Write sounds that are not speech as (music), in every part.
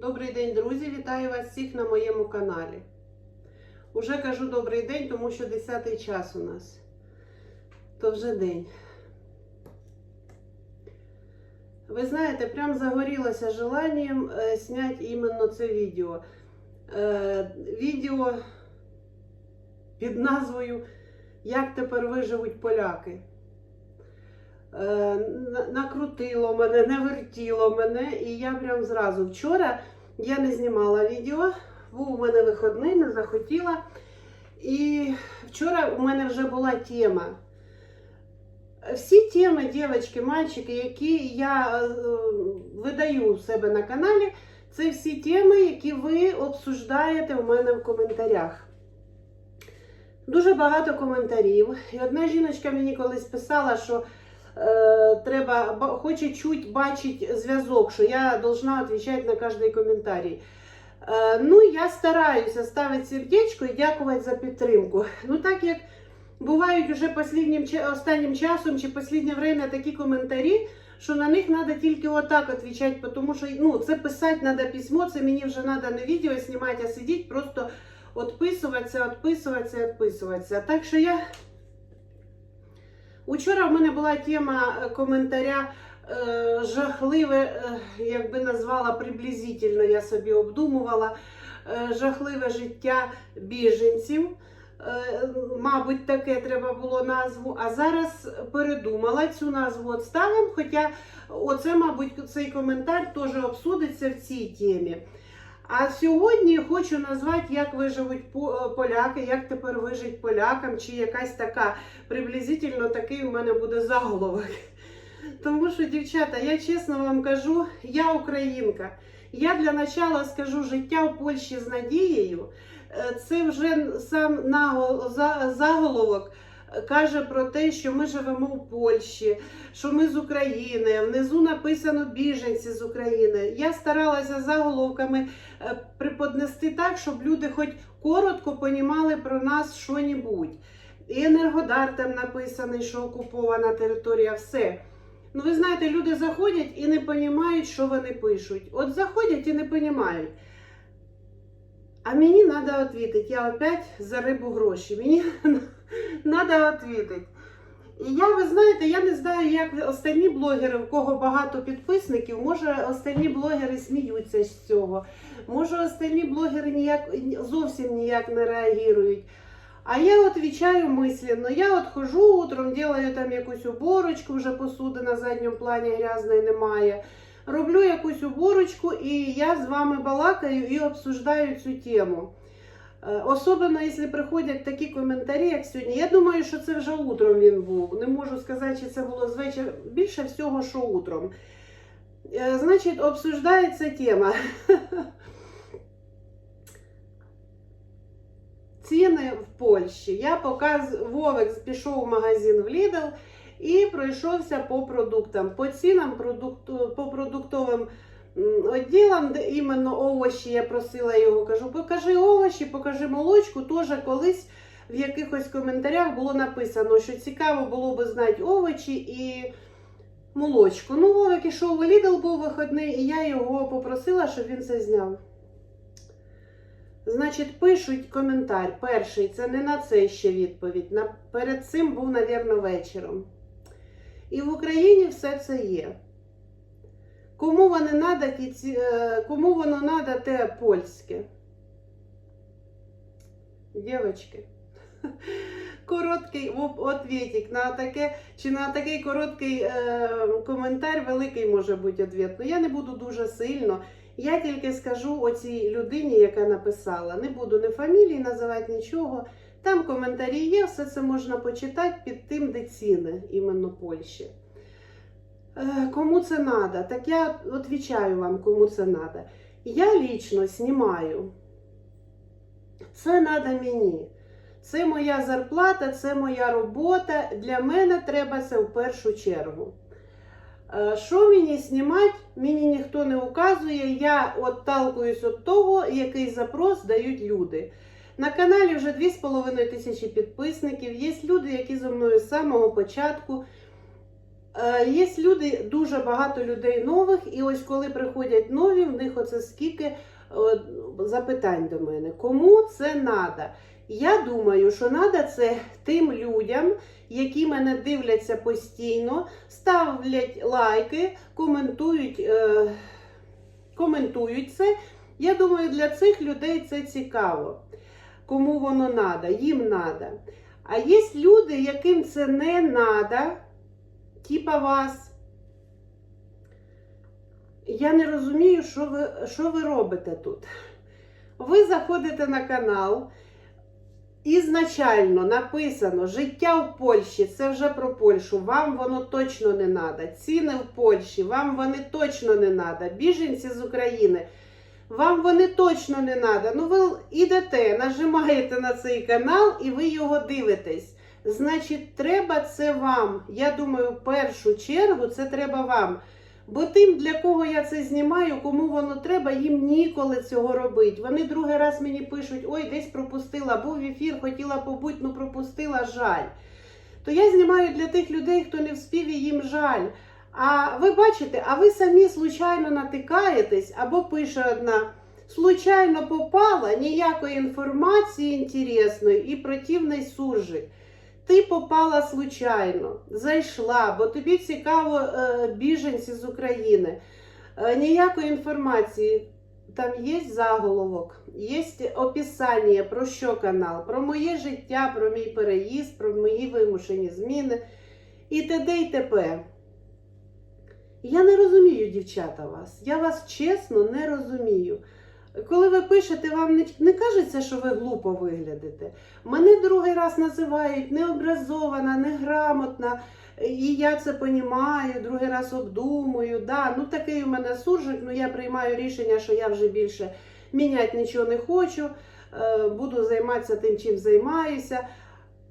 Добрий день, друзі! Вітаю вас всіх на моєму каналі. Уже кажу добрий день, тому що 10 час у нас. То вже день. Ви знаєте, прям загорілося желанням е, зняти іменно це відео. Е, відео під назвою Як тепер виживуть поляки. Е, накрутило мене, не вертіло мене, і я прям зразу вчора я не знімала відео, був у мене виходний, не захотіла. І вчора у мене вже була тема. Всі теми, дівчатки, мальчики, які я е, видаю у себе на каналі, це всі теми, які ви обсуждаєте у мене в коментарях. Дуже багато коментарів. І одна жіночка мені колись писала, що треба, ба- хоче чуть бачить зв'язок, що я должна відповідати на кожний коментарій. Е, ну, я стараюся ставити сердечко і дякувати за підтримку. Ну, так як бувають уже останнім часом чи останнє время такі коментарі, що на них треба тільки отак відповідати, тому що ну, це писати треба письмо, це мені вже треба не відео знімати, а сидіти, просто відписуватися, відписуватися, відписуватися. Так що я. Учора в мене була тема е, коментаря е, жахливе, е, як би назвала приблизительно, я собі обдумувала жахливе життя біженців. Мабуть, таке треба було назву. А зараз передумала цю назву відставимо. Хоча оце, мабуть, цей коментар теж обсудиться в цій темі. А сьогодні хочу назвати, як виживуть поляки, як тепер вижить полякам, чи якась така приблизительно такий у мене буде заголовок. (laughs) Тому що, дівчата, я чесно вам кажу, я українка. Я для начала скажу життя в Польщі з надією. Е, Це вже сам заголовок е, каже про те, що ми живемо в Польщі, що ми з України. Внизу написано біженці з України. Я старалася заголовками е, преподнести так, щоб люди хоч коротко понімали про нас що-небудь. І Енергодар там написаний, що окупована територія, все. Ну, ви знаєте, люди заходять і не розуміють, що вони пишуть. От заходять і не розуміють. А мені треба відповідати. Я опять за рибу гроші. Мені (laughs) треба відповідати. І я, ви знаєте, я не знаю, як останні блогери, в кого багато підписників, може останні блогери сміються з цього. Може, останні блогери ніяк, зовсім ніяк не реагують. А я відповідаю мисленно. Я от хожу утром, делаю там якусь уборочку, вже посуди на задньому плані грязної немає. Роблю якусь уборочку, і я з вами балакаю і обсуждаю цю тему. Е, Особливо, якщо приходять такі коментарі, як сьогодні. Я думаю, що це вже утром він був. Не можу сказати, чи це було звечір. Більше всього, що утром. Е, Значить, обсуждається тема. (laughs) Ціни в Польщі. Я показ... Вовик пішов в магазин в Lidl і пройшовся по продуктам. По цінам, продук... по продуктовим м, відділам, де іменно овочі, я просила його, кажу, покажи овочі, покажи молочку. Теж колись в якихось коментарях було написано, що цікаво було би знати овочі і молочку. Ну, Вовик ішов у Lidl, був виходний, і я його попросила, щоб він це зняв. Значить, пишуть коментар. Перший, це не на це ще відповідь. На, перед цим був, навірно, вечором. І в Україні все це є. Кому вони надо, ті ці- е, кому воно надо, те польське. Дівочки. (laughs) Короткий оп- на таке, чи на такий короткий е, коментар великий може бути відповідь. Ну я не буду дуже сильно. Я тільки скажу оцій людині, яка написала. Не буду ні фамілії називати нічого. Там коментарі є, все це можна почитати під тим, де ціни іменно Польщі. Е, Кому це треба? Так я відповідаю вам, кому це треба. Я лічно знімаю. Це треба мені. Це моя зарплата, це моя робота. Для мене треба це в першу чергу. Е, Що мені знімати, мені ніхто не указує. Я отталкуюсь від того, який запрос дають люди. На каналі вже 2,5 тисячі підписників. Є люди, які зі мною з самого початку. Е, Є люди, дуже багато людей нових, і ось коли приходять нові, в них оце скільки е, запитань до мене. Кому це треба? Я думаю, що треба це тим людям, які мене дивляться постійно, ставлять лайки, коментують, е, коментують це. Я думаю, для цих людей це цікаво. Кому воно треба, їм треба. А є люди, яким це не треба, типа вас. Я не розумію, що ви, що ви робите тут. Ви заходите на канал, ізначально написано Життя в Польщі, це вже про Польщу. Вам воно точно не треба. Ціни в Польщі, вам вони точно не треба. Біженці з України, вам вони точно не треба. Ну, ви йдете, нажимаєте на цей канал і ви його дивитесь. Значить, треба це вам. Я думаю, в першу чергу це треба вам. Бо тим, для кого я це знімаю, кому воно треба, їм ніколи цього робити. Вони другий раз мені пишуть: ой, десь пропустила, був ефір, хотіла побути, ну пропустила, жаль. То я знімаю для тих людей, хто не вспів і їм жаль. А ви бачите, а ви самі случайно натикаєтесь або пише одна. Случайно попала ніякої інформації інтересної і противний суржик. Ти попала случайно, зайшла, бо тобі цікаво е, біженці з України. Е, ніякої інформації. Там є заголовок, є описання про що канал, про моє життя, про мій переїзд, про мої вимушені зміни і т.д. і т.п. Я не розумію, дівчата, вас. Я вас чесно не розумію. Коли ви пишете, вам не, не кажеться, що ви глупо виглядите. Мене другий раз називають необразована, неграмотна, і я це понімаю, другий раз обдумую. Да, ну такий у мене суржик, ну я приймаю рішення, що я вже більше міняти нічого не хочу, е, буду займатися тим, чим займаюся.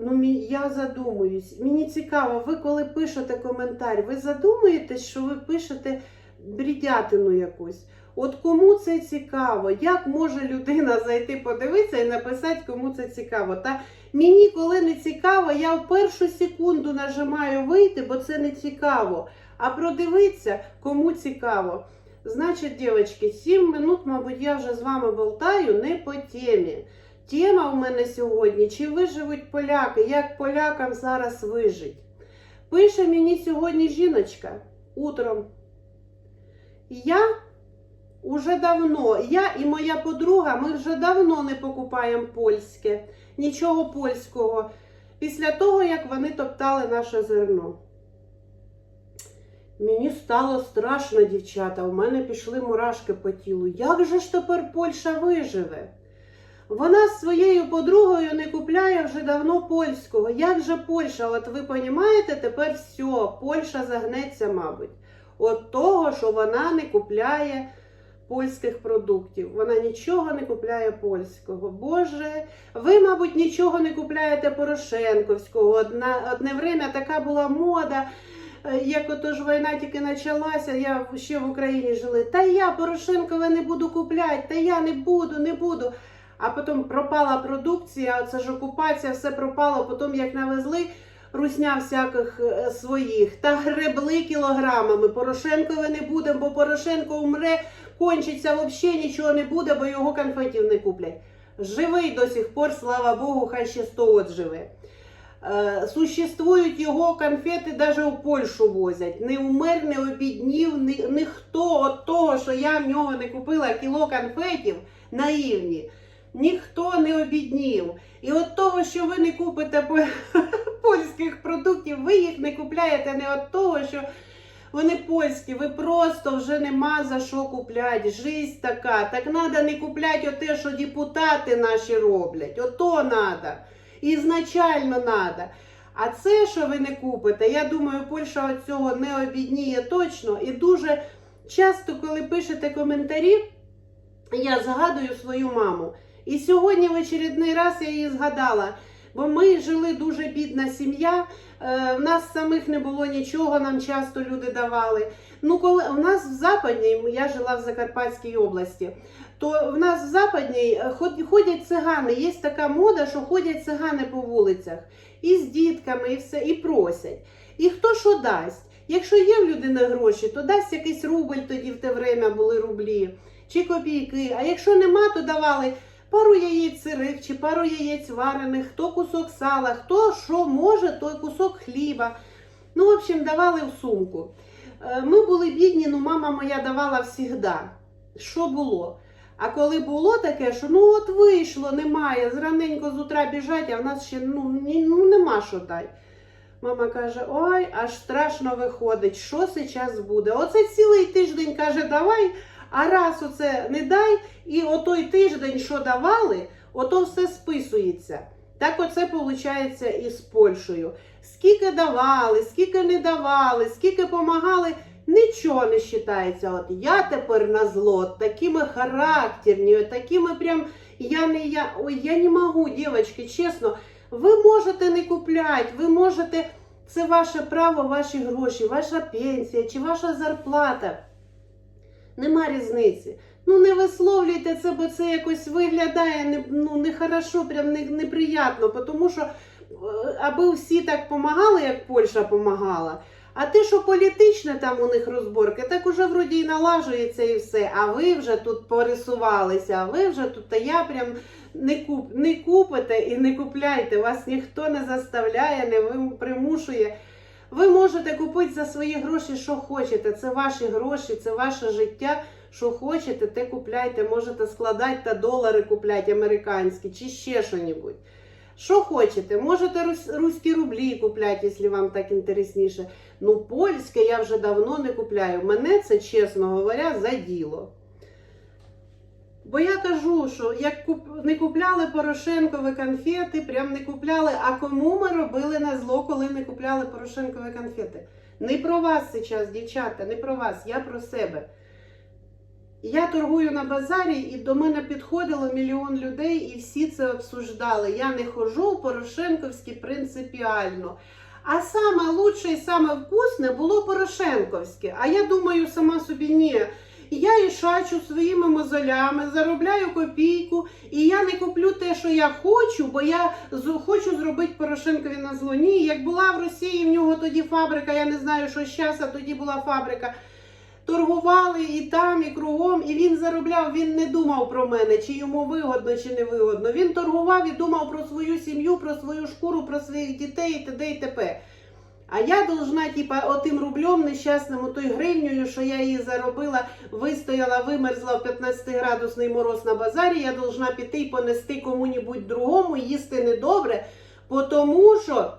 Ну, я задумуюсь. Мені цікаво, ви коли пишете коментар, ви задумуєтесь, що ви пишете брідятину якусь. От кому це цікаво? Як може людина зайти подивитися і написати, кому це цікаво? Та мені, коли не цікаво, я в першу секунду нажимаю вийти, бо це не цікаво. А продивитися, кому цікаво. Значить, дівчатки, 7 минут, мабуть, я вже з вами болтаю не по темі. Тема в мене сьогодні: чи виживуть поляки, як полякам зараз вижить. Пише мені сьогодні жіночка утром. Я уже давно, я і моя подруга, ми вже давно не покупаємо польське, нічого польського, після того, як вони топтали наше зерно. Мені стало страшно, дівчата, у мене пішли мурашки по тілу. Як же ж тепер Польща виживе? Вона з своєю подругою не купляє вже давно польського. Як же Польща? От ви розумієте, тепер все, Польща загнеться, мабуть. От того, що вона не купляє польських продуктів. Вона нічого не купляє польського. Боже, ви, мабуть, нічого не купляєте Порошенковського. Одна, одне время така була мода. е, Як отож війна тільки почалася, я ще в Україні жили. Та я Порошенкова не буду купляти, та я не буду, не буду. А потім пропала продукція, це ж окупація, все пропало. Потім як навезли русня всяких е, своїх та гребли кілограмами. Порошенкове не буде, бо Порошенко умре, кончиться взагалі нічого не буде, бо його конфетів не куплять. Живий до сих пор, слава Богу, хай ще 100 от живе. Е, Существують його конфети, навіть у Польщу возять. Не умер, не обіднів, ні, ніхто от того, що я в нього не купила кіло конфетів наївні. Ніхто не обіднів. І от того, що ви не купите (laughs) польських продуктів, ви їх не купляєте не від того, що вони польські, ви просто вже нема за що купляти. Жизнь така. Так треба не купляти оте, що депутати наші роблять. Ото треба. Ізначально треба. А це, що ви не купите, я думаю, Польща від цього не обідніє точно. І дуже часто, коли пишете коментарі, я згадую свою маму. І сьогодні в очередний раз я її згадала. Бо ми жили дуже бідна сім'я, е, в нас самих не було нічого, нам часто люди давали. Ну, коли у нас в Западній, я жила в Закарпатській області, то в нас в Западній е, ходять цигани. Є така мода, що ходять цигани по вулицях і з дітками, і все, і просять. І хто що дасть? Якщо є в людини гроші, то дасть якийсь рубль, тоді в те время були рублі чи копійки. А якщо нема, то давали пару яєць сирих чи пару яєць варених, хто кусок сала, хто що може, той кусок хліба. Ну, в общем, давали в сумку. Е, Ми були бідні, ну мама моя давала завжди. Що було? А коли було таке, що ну от вийшло, немає, зраненько з утра біжать, а в нас ще ну, ні, ну нема що дай. Мама каже: ой, аж страшно виходить, що зараз буде. Оце цілий тиждень каже, давай, а раз оце не дай, і отой тиждень, що давали, ото все списується. Так оце виходить і з Польщею. Скільки давали, скільки не давали, скільки помагали, нічого не вважається. От я тепер на зло, такими характерні, такими прям я не я. Ой, я не можу, дівчатки, чесно. Ви можете не купляти, ви можете, це ваше право, ваші гроші, ваша пенсія чи ваша зарплата. Нема різниці. Ну не висловлюйте це, бо це якось виглядає не, ну, нехорошо, прям не, неприятно, тому що е, аби всі так помагали, як Польща помагала. А те, що політичне там у них розборки, так уже вроді і налажується і все. А ви вже тут порисувалися, а ви вже тут, та я прям не, куп, не купите і не купляйте. Вас ніхто не заставляє, не примушує. Ви можете купити за свої гроші, що хочете. Це ваші гроші, це ваше життя. Що хочете, те купляйте. Можете складати та долари купляти американські чи ще що-небудь. Що хочете, можете рус- руські рублі купляти, якщо вам так інтересніше. Ну, польське я вже давно не купляю. Мене це, чесно говоря, заділо. Бо я кажу, що як куп- не купляли Порошенкові конфети, прям не купляли. А кому ми робили на зло, коли не купляли Порошенкові конфети? Не про вас зараз, дівчата, не про вас, я про себе. Я торгую на базарі, і до мене підходило мільйон людей, і всі це обсуждали. Я не хожу в Порошенковські принципіально. А саме лучше і саме вкусне було Порошенковське. А я думаю сама собі, ні. Я і шачу своїми мозолями, заробляю копійку, і я не куплю те, що я хочу, бо я хочу зробити Порошенкові на зло. Ні, як була в Росії, в нього тоді фабрика, я не знаю, що зараз, а тоді була фабрика. Торгували і там, і кругом, і він заробляв, він не думав про мене, чи йому вигодно, чи не вигодно. Він торгував і думав про свою сім'ю, про свою шкуру, про своїх дітей і т.д. і т.п. А я должна, типа, отим рублем нещасним, той гривнею, що я її заробила, вистояла, вимерзла в 15-градусний мороз на базарі, я должна піти і понести кому-нибудь другому, їсти недобре, тому що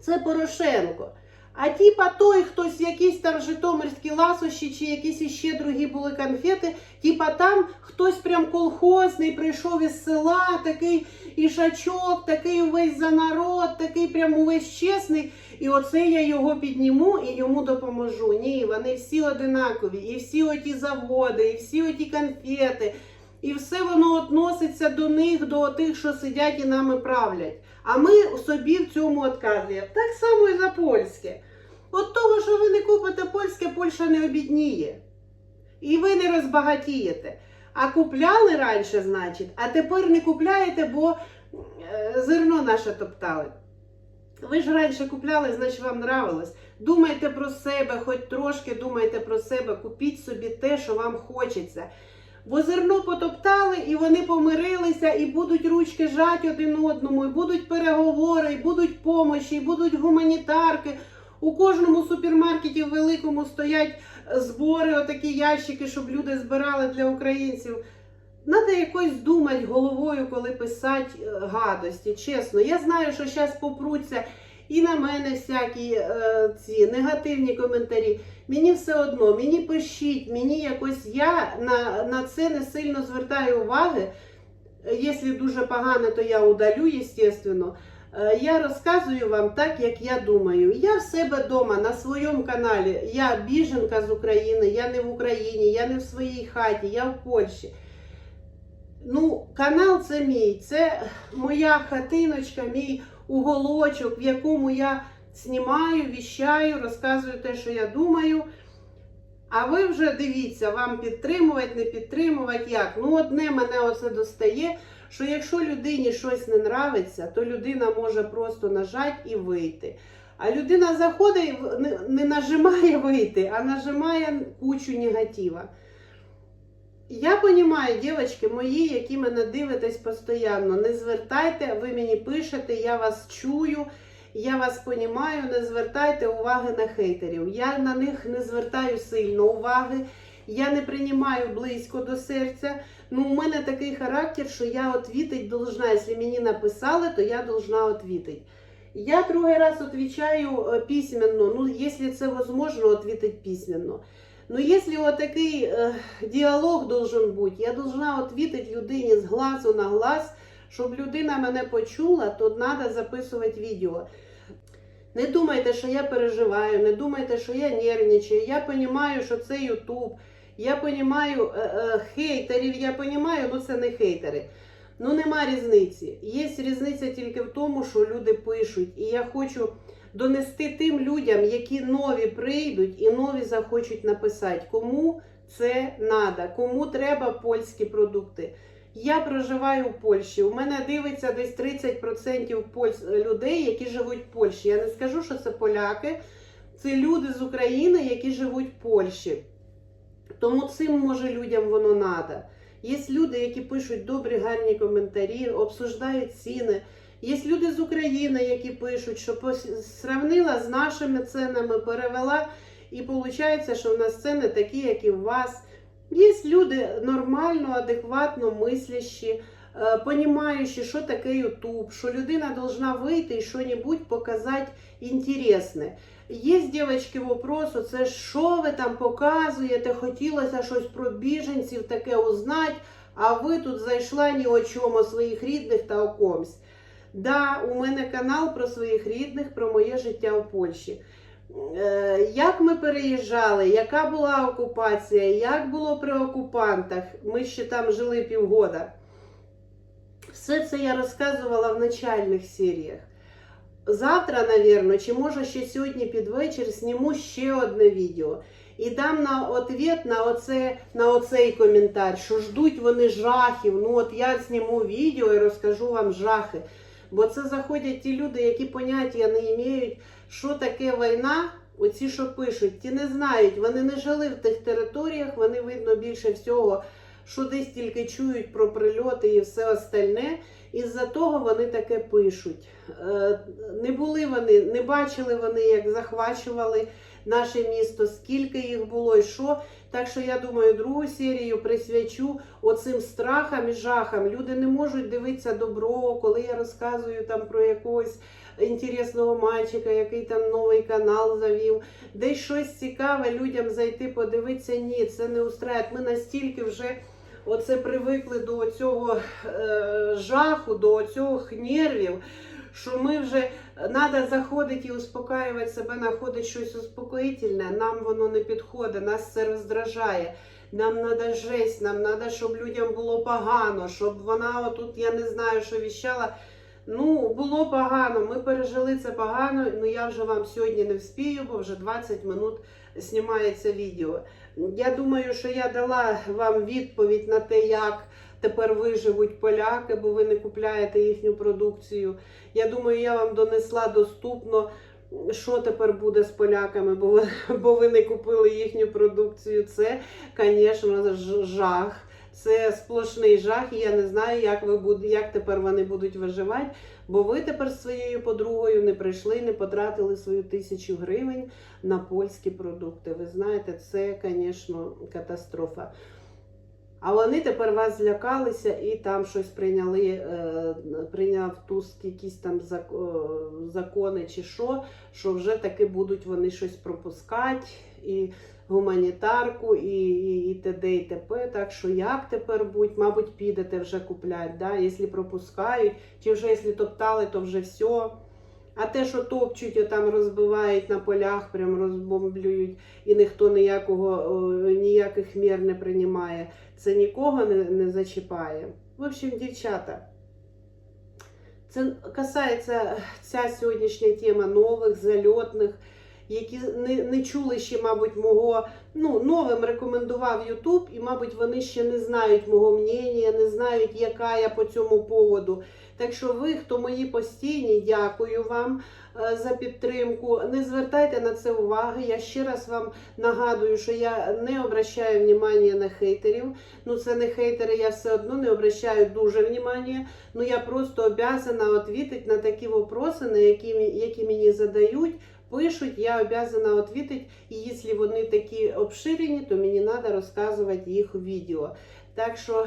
це Порошенко. А типа той хтось, якісь там житомирські ласощі чи якісь іще другі були конфети, типа там хтось прям колхозний прийшов із села, такий ішачок, такий увесь за народ, такий прям увесь чесний. І оце я його підніму і йому допоможу. Ні, вони всі одинакові, і всі оті заводи, і всі оті конфети, і все воно относиться до них, до тих, що сидять і нами правлять. А ми собі в цьому відказуємо. Так само і за польське. От того, що ви не купите польське, Польща не обідніє. І ви не розбагатієте. А купляли раніше, значить, а тепер не купляєте, бо е, зерно наше топтали. Ви ж раніше купляли, значить вам нравилось. Думайте про себе, хоч трошки думайте про себе, купіть собі те, що вам хочеться. Бо зерно потоптали, і вони помирилися, і будуть ручки жати один одному, і будуть переговори, і будуть помощі, і будуть гуманітарки. У кожному супермаркеті великому стоять збори, отакі ящики, щоб люди збирали для українців. Надо якось думати головою, коли писати е, гадості. Чесно, я знаю, що зараз попруться і на мене всякі е, ці негативні коментарі. Мені все одно, мені пишіть, мені якось я на, на це не сильно звертаю уваги. Якщо дуже погано, то я удалю, звісно. Е, Я розказую вам так, як я думаю. Я в себе вдома на своєму каналі. Я біженка з України, я не в Україні, я не в своїй хаті, я в Польщі. Ну, канал це мій, це моя хатиночка, мій уголочок, в якому я знімаю, віщаю, розказую те, що я думаю. А ви вже дивіться, вам підтримувати, не підтримувати, як. Ну, одне мене оце достає, що якщо людині щось не нравиться, то людина може просто нажати і вийти. А людина заходить, не нажимає вийти, а нажимає кучу негатива. Я розумію, дівчатки мої, які мене дивитесь постійно, не звертайте, ви мені пишете, я вас чую, я вас розумію, не звертайте уваги на хейтерів. Я на них не звертаю сильно уваги, я не приймаю близько до серця. Ну, у мене такий характер, що я відповідати должна. Якщо мені написали, то я должна відповідати. Я другий раз відповідаю е, письменно, ну, якщо це можливо, відповідати письменно. Ну, якщо отакий е, діалог должен бути, я должна відповідати людині з глазу на глаз, щоб людина мене почула, то треба записувати відео. Не думайте, що я переживаю, не думайте, що я нервничаю. Я розумію, що це Ютуб. Я розумію е, е, хейтерів, я розумію, ну це не хейтери. Ну нема різниці. Є різниця тільки в тому, що люди пишуть. І я хочу донести тим людям, які нові прийдуть і нові захочуть написати, кому це треба, кому треба польські продукти. Я проживаю в Польщі. У мене дивиться десь 30% польсь- людей, які живуть в Польщі. Я не скажу, що це поляки, це люди з України, які живуть в Польщі. Тому цим може людям воно треба. Є люди, які пишуть добрі, гарні коментарі, обсуждають ціни. Є люди з України, які пишуть, що сравнила з нашими ценами, перевела, і виходить, що в нас ціни такі, як і у вас. Є люди нормально, адекватно мислящі, е, понімаючи, що таке Ютуб, що людина должна вийти і щось показати інтересне. Є, дівчатки, вопрос, це що ви там показуєте, хотілося щось про біженців таке узнати, а ви тут зайшла ні о чому своїх рідних та о комусь. Да, у мене канал про своїх рідних, про моє життя в Польщі. Е, Як ми переїжджали, яка була окупація, як було при окупантах, ми ще там жили півгода. Все це я розказувала в начальних серіях. Завтра, навірно, чи може ще сьогодні під вечір зніму ще одне відео. І дам на ответ на, оце, на оцей коментар, що ждуть вони жахів. Ну от я зніму відео і розкажу вам жахи. Бо це заходять ті люди, які поняття не мають, що таке війна. Оці, що пишуть, ті не знають, вони не жили в тих територіях, вони видно більше всього, що десь тільки чують про прильоти і все остальне. Із-за того вони таке пишуть. Е, Не були вони, не бачили вони, як захвачували наше місто, скільки їх було і що. Так що я думаю, другу серію присвячу оцим страхам і жахам. Люди не можуть дивитися добро, коли я розказую там про якогось інтересного мальчика, який там новий канал завів, десь щось цікаве людям зайти, подивитися. Ні, це не устраює. Ми настільки вже оце привикли до цього е, жаху, до цих нервів, що ми вже треба заходити і успокаювати себе, знаходити щось успокоїтельне. Нам воно не підходить, нас це роздражає. Нам треба жесть, нам треба, щоб людям було погано, щоб вона отут, я не знаю, що віщала. Ну, було погано, ми пережили це погано, ну я вже вам сьогодні не вспію, бо вже 20 минут знімається відео. Я думаю, що я дала вам відповідь на те, як тепер виживуть поляки, бо ви не купляєте їхню продукцію. Я думаю, я вам донесла доступно, що тепер буде з поляками, бо ви, (laughs) бо ви не купили їхню продукцію. Це, звісно, жах. Це сплошний жах, і я не знаю, як ви буде, як тепер вони будуть виживати. Бо ви тепер з своєю подругою не прийшли, не потратили свою тисячу гривень на польські продукти. Ви знаєте, це, звісно, катастрофа. А вони тепер вас злякалися і там щось прийняли, е, прийняв Туск якісь там закони чи що, що вже таки будуть вони щось пропускати. І гуманітарку, і, і, і т.д. і т.п. Так що як тепер будь, мабуть, підете вже купляти, да? якщо пропускають, чи вже якщо топтали, то вже все. А те, що топчуть, там розбивають на полях, прям розбомблюють, і ніхто ніякого, ніяких мір не приймає, це нікого не, не зачіпає. В общем, дівчата, це касається ця сьогоднішня тема нових, зальотних. Які не, не чули ще, мабуть, мого ну, новим рекомендував Ютуб, і, мабуть, вони ще не знають мого мнення, не знають, яка я по цьому поводу. Так що ви, хто мої постійні, дякую вам е, за підтримку. Не звертайте на це уваги. Я ще раз вам нагадую, що я не обращаю внимання на хейтерів. Ну, це не хейтери, я все одно не обращаю дуже внимання. Ну, я просто обязана відповідати на такі вопроси, на які, які мені задають. Пишуть, я обязана відповідати, і якщо вони такі обширені, то мені треба розказувати їх у відео. Так що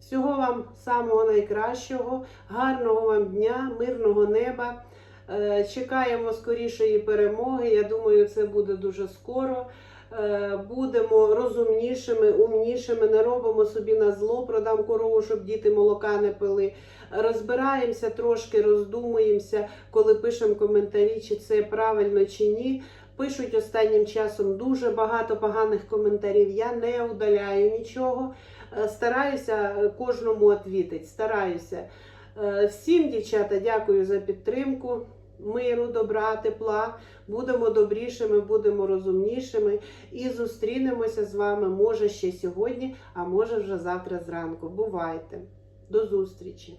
всього вам самого найкращого, гарного вам дня, мирного неба. Е, Чекаємо скорішої перемоги. Я думаю, це буде дуже скоро. Е, Будемо розумнішими, умнішими, не робимо собі на зло, продам корову, щоб діти молока не пили. Розбираємося трошки, роздумуємося, коли пишемо коментарі, чи це правильно чи ні. Пишуть останнім часом дуже багато поганих коментарів. Я не удаляю нічого. Е, Стараюся е, кожному відповідати. Стараюся. Всім, дівчата, дякую за підтримку. Миру, добра, тепла. Будемо добрішими, будемо розумнішими і зустрінемося з вами, може ще сьогодні, а може вже завтра зранку. Бувайте. До зустрічі!